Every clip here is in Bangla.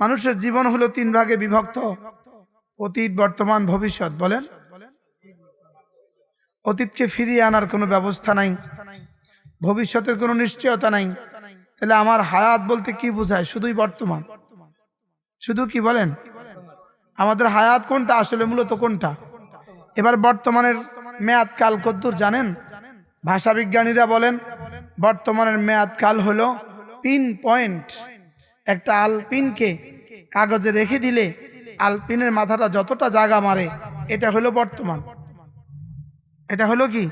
মানুষের জীবন হলো তিন ভাগে বিভক্ত। অতীত, বর্তমান, ভবিষ্যৎ, বলেন? অতীতকে ফিরিয়ে আনার কোনো ব্যবস্থা নাই। ভবিষ্যতের কোনো নিশ্চয়তা নাই। তাহলে আমার হায়াত বলতে কি বোঝায়? শুধুই বর্তমান। শুধু কি বলেন? আমাদের হায়াত কোনটা? আসলে মূলত কোনটা? এবার বর্তমানের মেয়াদ কাল কদ্দুর, জানেন? ভাষা বিজ্ঞানীরা বলেন, বর্তমানের মেয়াদ কাল হলো পিন পয়েন্ট একটা আলপিনকে কাগজে রেখে দিলে আলপিনের মাথাটা যতটা জায়গা মারে, এটা হলো বর্তমান। এটা হলো কি?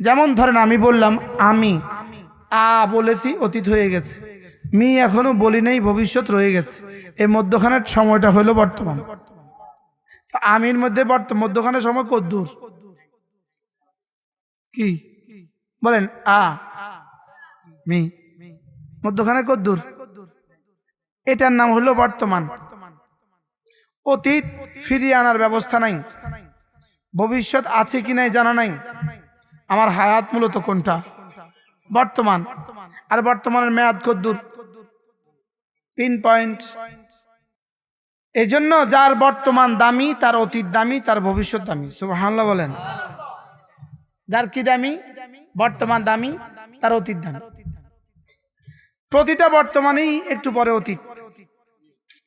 যেমন ধরেন আমি বললাম, আমি, আ বলেছি, অতীত হয়ে গেছে। মি এখনও বলি নেই, ভবিষ্যৎ রয়ে গেছে। এই মধ্যখানের সময়টা হলো বর্তমান। আমির মধ্যে মধ্যখানের সময় কদ্দূর কি? বলেন, আ। মি, মধ্যখানে কদ্দূর এটার নাম হলো বর্তমান। অতীত ফিরিয়ে আনার ব্যবস্থা নাই। ভবিষ্যৎ আছে কি নাই জানা নাই। আমার হায়াত মূলত কোনটা? বর্তমান। আর বর্তমানের মেয়াদ কদ্দূর? পিন পয়েন্ট এজন্য যার বর্তমান দামি, তার অতীত দামি, তার ভবিষ্যৎ দামি। সুবহানাল্লাহ বলেন। যার কি দামি? বর্তমান দামি, তার অতীত দামি। প্রতিটা বর্তমানেই একটু পরে অতীত।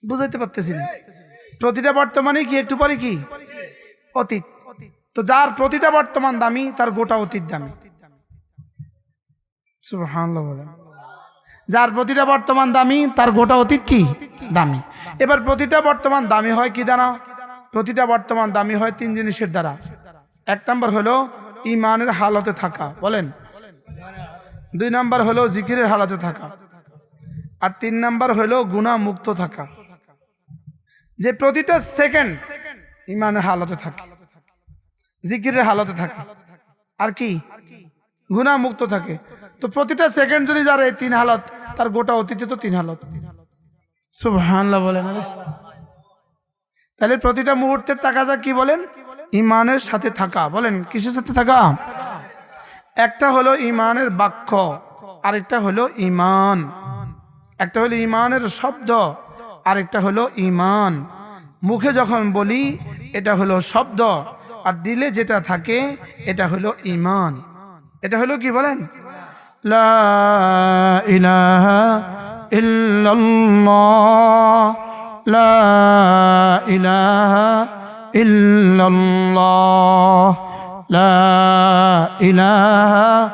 বুঝাইতে পারতেছি না। প্রতিটা বর্তমানেই কি একটু পরে কি? অতীত। তো যার প্রতিটা বর্তমান দামি, তার গোটা অতীত দামি। যার প্রতিটা বর্তমান দামি, তার গোটা অতীত কি? দামি। এবার প্রতিটা বর্তমান দামি হয় কি দ্বারা? প্রতিটা বর্তমান দামি হয় তিন জিনিসের দ্বারা। এক নম্বর হলো ইমানের হালতে থাকা। বলেন। দুই নম্বর হলো জিকিরের হালতে থাকা। আর তিন নাম্বার হলো গুণা মুক্ত থাকা। যে প্রতিটা সেকেন্ড ইমানের হালতে থাকে, জিকিরের হালতে থাকে। আর কি? গুণা মুক্ত থাকে। তো প্রতিটা সেকেন্ড যদি যার এই তিন হালত, তার গোটা অতীতে তো তিন হালত। সুবহানাল্লাহ বলেন তাহলে প্রতিটা মুহূর্তের টাকা যা কি বলেন? ইমানের সাথে থাকা। বলেন, কিসের সাথে থাকা? একটা হলো ইমানের বাক্য, আরেকটা হলো ইমান। একটা হলো ইমানের শব্দ, আরেকটা হলো ইমান মুখে যখন বলি, এটা হলো শব্দ, আর দিলে যেটা থাকে, এটা হলো ইমান এটা হলো কি বলেন? লা ইলাহা ইল্লাল্লাহ। লা ইলাহা লা ইলাহা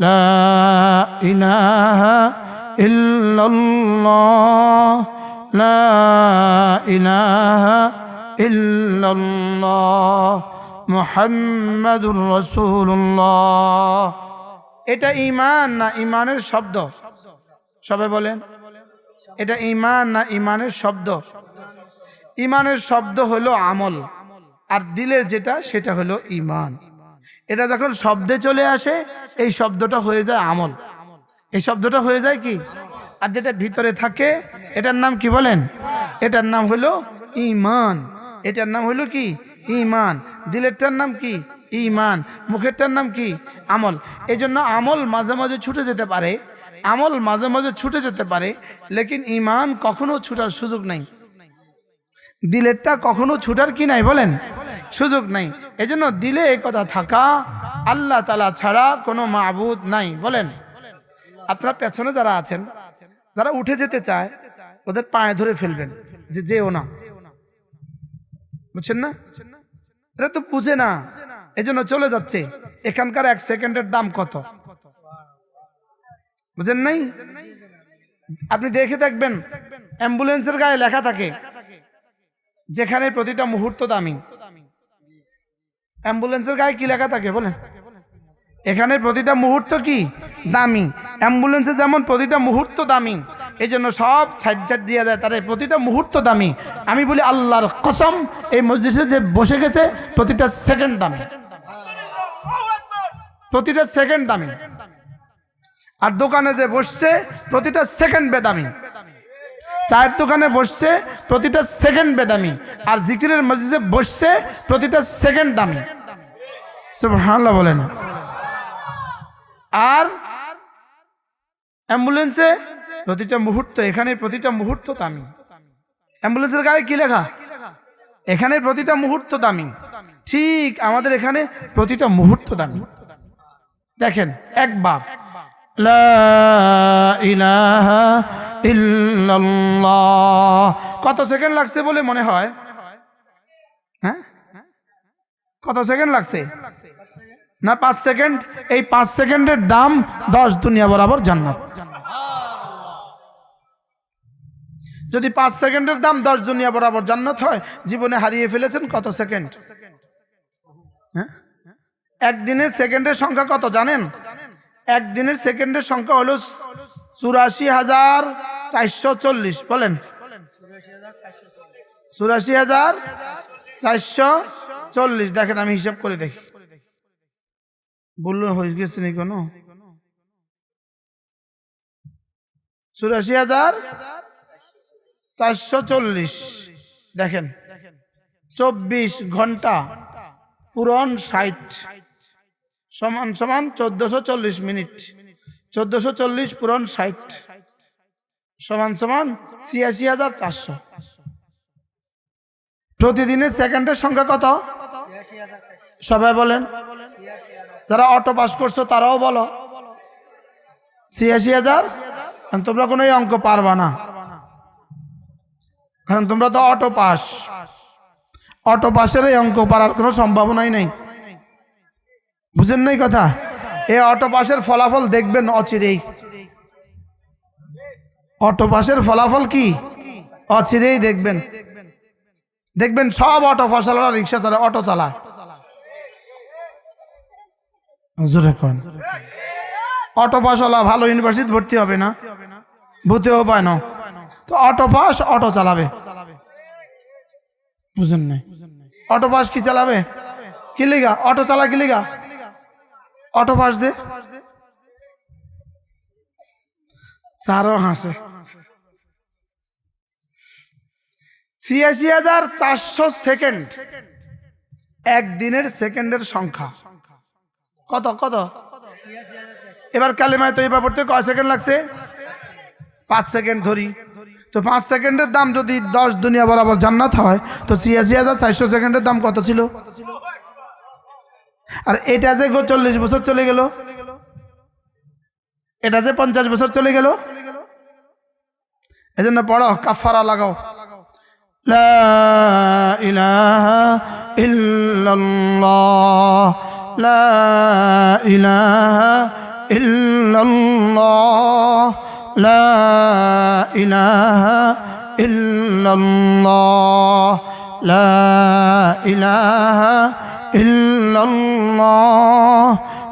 لا إله إلا الله لا إله إلا الله محمد رسول الله এটা ইমান না ইমানের শব্দ? সবে বলেন। এটা ইমান না ইমানের শব্দ? ইমানের শব্দ হলো আমল। আর দিলের যেটা, সেটা হলো ইমান এটা যখন শব্দে চলে আসে, এই শব্দটা হয়ে যায় আমল। এই শব্দটা হয়ে যায় কি? আর যেটা ভিতরে থাকে, এটার নাম কি বলেন? এটার নাম হলো ইমান এটার নাম হলো কি? ইমান দিলেরটার নাম কি? ইমান মুখেরটার নাম কি? আমল। এই জন্য আমল মাঝে মাঝে ছুটে যেতে পারে। আমল মাঝে মাঝে ছুটে যেতে পারে, লেকিন ইমান কখনো ছুটার সুযোগ নাই। দিলেরটা কখনো ছুটার কি নাই বলেন? সুযোগ নাই। এজন্য দিলে এই কথা থাকা আল্লাহ তালা ছাড়া কোনো মাবুদ নাই। বলেন, আপনার পেছনে যারা আছেন, যারা উঠে যেতে চায়, ওদের পায়ে ধরে ফেলবেন যে যেও না। বুঝছেন না? এটা তো বুঝে না, এজন্য চলে যাচ্ছে। এখানকার এক সেকেন্ডের দাম কত? বুঝেন নাই? আপনি দেখে দেখবেন, অ্যাম্বুলেন্সের গায়ে লেখা থাকে, যেখানে প্রতিটা মুহূর্ত দামি। অ্যাম্বুলেন্সের গায়ে কি লেখা থাকে বলেন? এখানে প্রতিটা মুহূর্ত কি? দামি। অ্যাম্বুলেন্সে যেমন প্রতিটা মুহূর্ত দামি এই জন্য সব সাইড সাইড দিয়ে দেয় তার প্রতিটা মুহূর্ত দামি। আমি বলি আল্লাহর কসম, এই মসজিদে যে বসে গেছে, প্রতিটা সেকেন্ড দামি। প্রতিটা সেকেন্ড দামি। আর দোকানে যে বসছে, প্রতিটা সেকেন্ড বেদামি চায়ের দোকানে বসছে, প্রতিটা সেকেন্ড বেদামি। আর জিকিরের মসজিদে বসছে, প্রতিটা সেকেন্ড দামি। সব হাল্লা বলে না আর অ্যাম্বুলেন্সে প্রতিটা মুহূর্ত, এখানে প্রতিটা মুহূর্ত দামি। অ্যাম্বুলেন্সের গায়ে কি লেখা? এখানে প্রতিটা মুহূর্ত দামি। ঠিক আমাদের এখানে প্রতিটা মুহূর্ত দামি। দেখেন, একবার। লা ইলাহা কত সেকেন্ড লাগছে বলে মনে হয়? হ্যাঁ? কত সেকেন্ড লাগছে? না, পাঁচ সেকেন্ড? এই পাঁচ সেকেন্ডের দাম দশ দুনিয়া বরাবর জান্নাত। যদি পাঁচ সেকেন্ডের দাম দশ দুনিয়া বরাবর জান্নাত হয়, জীবনে হারিয়ে ফেলেছেন কত সেকেন্ড? হ্যাঁ? একদিনের সেকেন্ডের সংখ্যা কত জানেন? একদিনের সেকেন্ডের সংখ্যা হলো চুরাশি হাজার চারশো চল্লিশ, বলেন। চুরাশি হাজার চারশো চল্লিশ। দেখেন, আমি হিসাব করে দেখি। বলল হয়ে গেছে নি কোনো? চুরাশি হাজার চারশো চল্লিশ। দেখেন, চব্বিশ ঘণ্টা পূরণ ষাট। সমান সমান চোদ্দশো চল্লিশ মিনিট। চোদ্দশো চল্লিশ পূরণ ষাট। সমান সমান ছিয়াশি হাজার চারশো। প্রতিদিনের সেকেন্ডের সংখ্যা কত? সবাই বলেন। যারা অটো পাস করছ, তারাও বলো। ছিয়াশি হাজার? তোমরা কোনো অঙ্ক পারবা না। কারণ তোমরা তো অটো পাস অটো পাসের এই অঙ্ক পারার কোনো সম্ভাবনাই নেই। বুঝেন নাই কথা? এই অটো পাসের ফলাফল দেখবেন অচিরেই। অটো পাসের ফলাফল কি? অচিরেই দেখবেন। দেখবেন সব অটো ফসলরা রিক্সা চালায়, অটো চালায়। অটো ভালো ইউনিভার্সিটি ভর্তি হবে না? ভর্তিও পায় না। তো অটো পাস, অটো চালাবে। বুঝেন নাই? অটো পাস কি চালাবে? কি লিগা? অটো চালা কি লিগা? অটো পাস দে। চারও হাসে ছিয়াশি হাজার চারশো সেকেন্ড। একদিনের সেকেন্ডের সংখ্যা। কত কত? এবার কালেমায় তো এবার পড়তে কয় সেকেন্ড লাগছে? পাঁচ সেকেন্ড ধরি। তো পাঁচ সেকেন্ডের দাম যদি দশ দুনিয়া বরাবর জান্নাত হয়, তো ছিয়াশি হাজার চারশো সেকেন্ডের দাম কত ছিল? আর এটা যে চল্লিশ বছর চলে গেল এটা যে পঞ্চাশ বছর চলে গেল। এই জন্য পড়ো কাফারা লাগাও। লা ইলাহা লা লা লা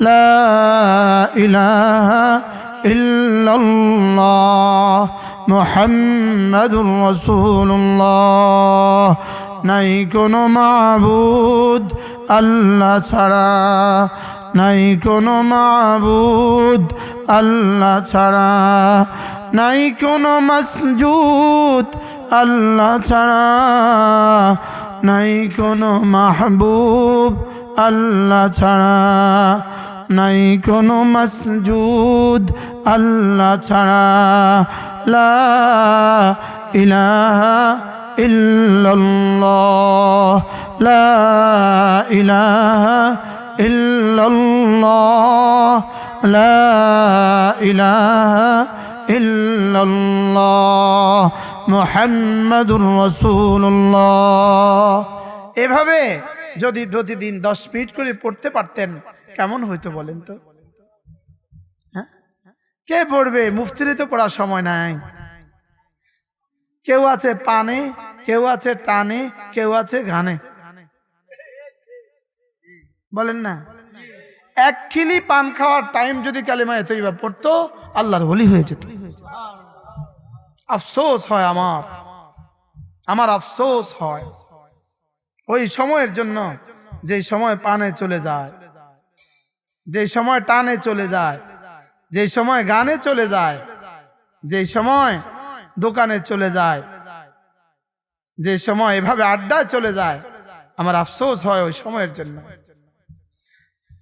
ইলাহা ইল্লাল্লাহ লা ইলাহা ইল্লাল্লাহ মুহাম্মাদুর রাসূলুল্লাহ। নাই কোনো মাবুদ আল্লাহ ছাড়া। নাই কোনো মাবুদ আল্লাহ ছাড়া। নাই কোনো মসজুদ আল্লাহ ছাড়া। নাই কোনো মাহবুব আল্লাহ ছাড়া। নাই কোনো মসজুদ আল্লাহ ছাড়া। লা ইলাহা ইল্লাল্লাহ। লা ইল্লাল্লাহ। লা এভাবে যদি প্রতিদিন দশ মিনিট করে পড়তে পারতেন কেমন হইতো বলেন তো? হ্যাঁ? কে পড়বে? মুফতিরে তো পড়ার সময় নাই। কেউ আছে পানে, কেউ আছে টানে, কেউ আছে গানে বলেন না। এক খিলি পান খাওয়ার টাইম যদি কালিমা এতইবা পড়তো, আল্লাহর বলি হয়ে যেত। আফসোস হয় আমার। আমার আফসোস হয়। ওই সময়ের জন্য যে সময় পানে চলে যায়। যে সময় টানে চলে যায়, যে সময় গানে চলে যায়, যে সময় দোকানে চলে যায়, যে সময় এভাবে আড্ডায় চলে যায়, আমার আফসোস হয় ওই সময়ের জন্য।